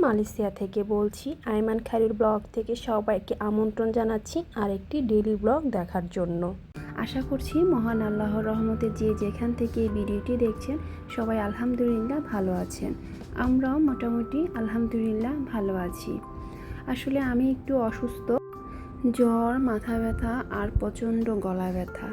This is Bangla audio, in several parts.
মালয়েশিয়া থেকে বলছি। আইমান খায়রুল ব্লগ থেকে সবাইকে আমন্ত্রণ জানাচ্ছি আরেকটি ডেলি ব্লগ দেখার জন্য। আশা করছি মহান আল্লাহর রহমতে যে যেখান থেকে এই ভিডিওটি দেখছেন, সবাই আলহামদুলিল্লাহ ভালো আছেন। আমরাও মোটামুটি আলহামদুলিল্লাহ ভালো আছি। আসলে আমি একটু অসুস্থ, জ্বর, মাথা ব্যথা আর প্রচণ্ড গলা ব্যথা।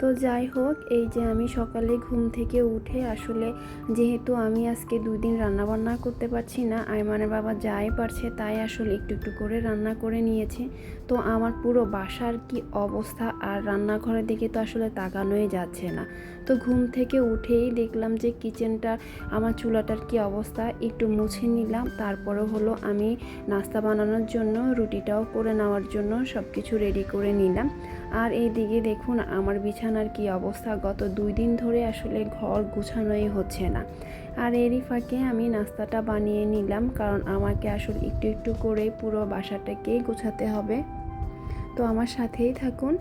তো যাই হোক, এই যে আমি সকালে ঘুম থেকে উঠে আসলে যেহেতু আমি আজকে দুদিন রান্নাবান্না করতে পারছি না আইমানের বাবা যাই পারছে তাই আসলে একটু একটু করে রান্না করে নিয়েছে। তো আমার পুরো বাসার কি অবস্থা আর রান্নাঘরের দিকে তো আসলে তাকানোই যাচ্ছে না। তো ঘুম থেকে উঠেই দেখলাম যে কিচেনটা, আমার চুলাটার কি অবস্থা একটু মুছে নিলাম। তারপরে হলো আমি নাস্তা বানানোর জন্য, রুটিটাও করে নেওয়ার জন্য সব কিছু রেডি করে নিলাম। আর এই দিকে দেখুন আমার বিছানার কি অবস্থা। গত দুই দিন ধরে আসলে ঘর গুছানোই হচ্ছে না। আর এরই ফাঁকে আমি নাস্তাটা বানিয়ে নিলাম, কারণ আমাকে আসলে একটু একটু করে পুরো বাসাটাকেই গোছাতে হবে। তো আমার সাথেই থাকুন।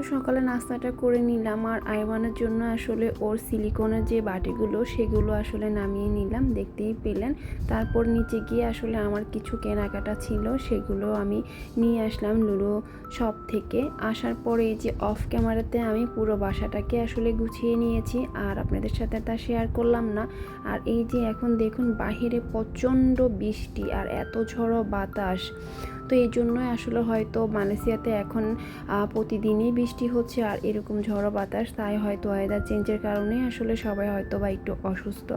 তো সকালে নাস্তাটা করে নিলাম আর আইওয়ানের জন্য আসলে ওর সিলিকনের যে বাটিগুলো সেগুলো আসলে নামিয়ে নিলাম, দেখতেই পেলেন। তারপর নিচে গিয়ে আসলে আমার কিছু কেনাকাটা ছিল, সেগুলো আমি নিয়ে আসলাম লুডো শপ থেকে। আসার পরে এই যে অফ ক্যামেরাতে আমি পুরো বাসাটাকে আসলে গুছিয়ে নিয়েছি আর আপনাদের সাথে তা শেয়ার করলাম না। আর এই যে এখন দেখুন, বাহিরে প্রচণ্ড বৃষ্টি আর এত ঝড়ো বাতাস। তো এই জন্যই আসলে হয়তো মালয়েশিয়াতে এখন প্রতিদিনই বৃষ্টি হচ্ছে আর এরকম ঝড়ো বাতাস, তাই হয়তো ওয়েদার চেঞ্জের কারণে আসলে সবাই হয়তো বা একটু অসুস্থ।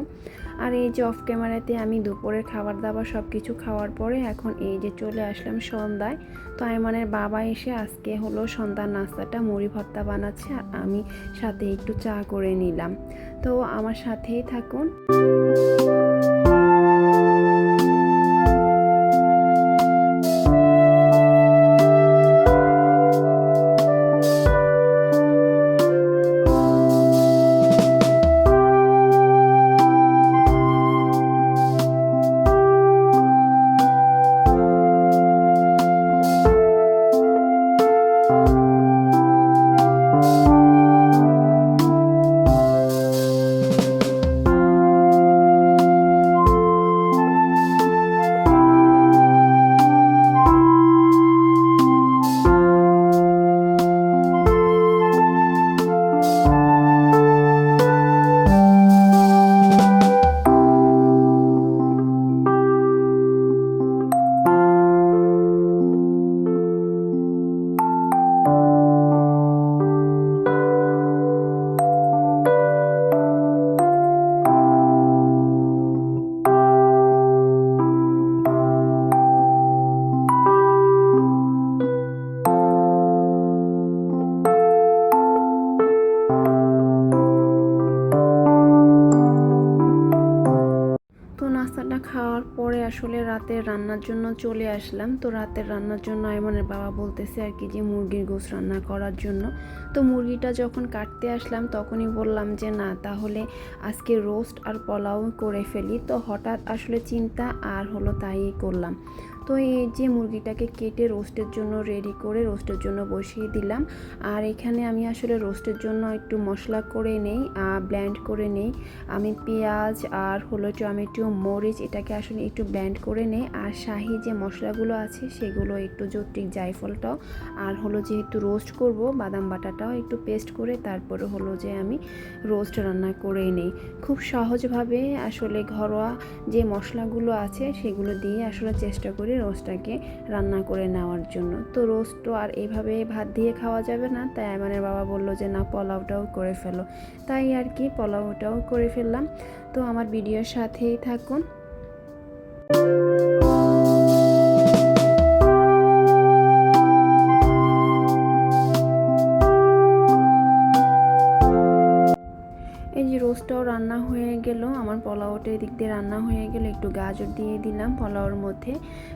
আর এই যে অফ ক্যামেরাতে আমি দুপুরের খাবার দাবার সব কিছু খাওয়ার পরে এখন এই যে চলে আসলাম সন্ধ্যায়, তো আইমানের বাবা এসে আজকে হলো সন্ধ্যার নাস্তাটা, মুড়ি ভর্তা বানাচ্ছে আর আমি সাথে একটু চা করে নিলাম। তো আমার সাথেই থাকুন। খাওয়ার পরে আসলে রাতের রান্নার জন্য চলে আসলাম। তো রাতের রান্নার জন্য আইমানের বাবা বলতেছে আর কি যে, মুরগির গোস রান্না করার জন্য। তো মুরগিটা যখন কাটতে আসলাম তখনই বললাম যে, না, তাহলে আজকে রোস্ট আর পোলাও করে ফেলি। তো হঠাৎ আসলে চিন্তা আর হলো তাই করলাম। তো এই যে মুরগিটাকে কেটে রোস্টের জন্য রেডি করে রোস্টের জন্য বসিয়ে দিলাম। আর এখানে আমি আসলে রোস্টের জন্য একটু মশলা করে নেই ব্ল্যান্ড করে নেই। আমি পেঁয়াজ আর হলো টমেটো, মরিচ এটাকে আসলে একটু ব্ল্যান্ড করে নেই। আর শাহি যে মশলাগুলো আছে সেগুলো একটু জটিক জায়ফলটাও। আর হলো যেহেতু রোস্ট করব, বাদাম বাটাটাও একটু পেস্ট করে তারপরে হলো যে আমি রোস্ট রান্না করে নেই। খুব সহজভাবে আসলে ঘরোয়া যে মশলাগুলো আছে সেগুলো দিয়ে আসলে চেষ্টা করি রোস্টটাকে রান্না করে নেওয়ার জন্য। তো রোস্ট তো আর এইভাবে ভাত দিয়ে খাওয়া যাবে না, তাই আমাদের বাবা বলল যে, না, পোলাওটাও করে ফেলো। তাই আর কি পোলাওটাও করে ফেললাম। তো আমার ভিডিওর সাথেই থাকুন। ঝটপট এদিক দিয়ে রান্না হয়ে গেলে একটু গাজর দিয়ে দিলাম পোলাওর মধ্যে।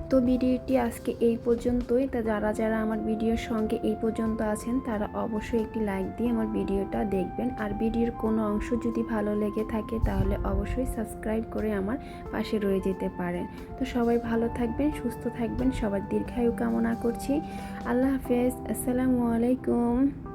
তো ভিডিওটি আজকে এই পর্যন্তই। তা যারা যারা আমার ভিডিওর সঙ্গে এই পর্যন্ত আছেন, তারা অবশ্যই একটি লাইক দিয়ে আমার ভিডিওটা দেখবেন। আর ভিডিওর কোনো অংশ যদি ভালো লেগে থাকে, তাহলে অবশ্যই সাবস্ক্রাইব করে আমার পাশে রয়ে যেতে পারেন। তো সবাই ভালো থাকবেন, সুস্থ থাকবেন। সবার দীর্ঘায়ু কামনা করছি। আল্লাহ হাফেজ। আসসালামু আলাইকুম।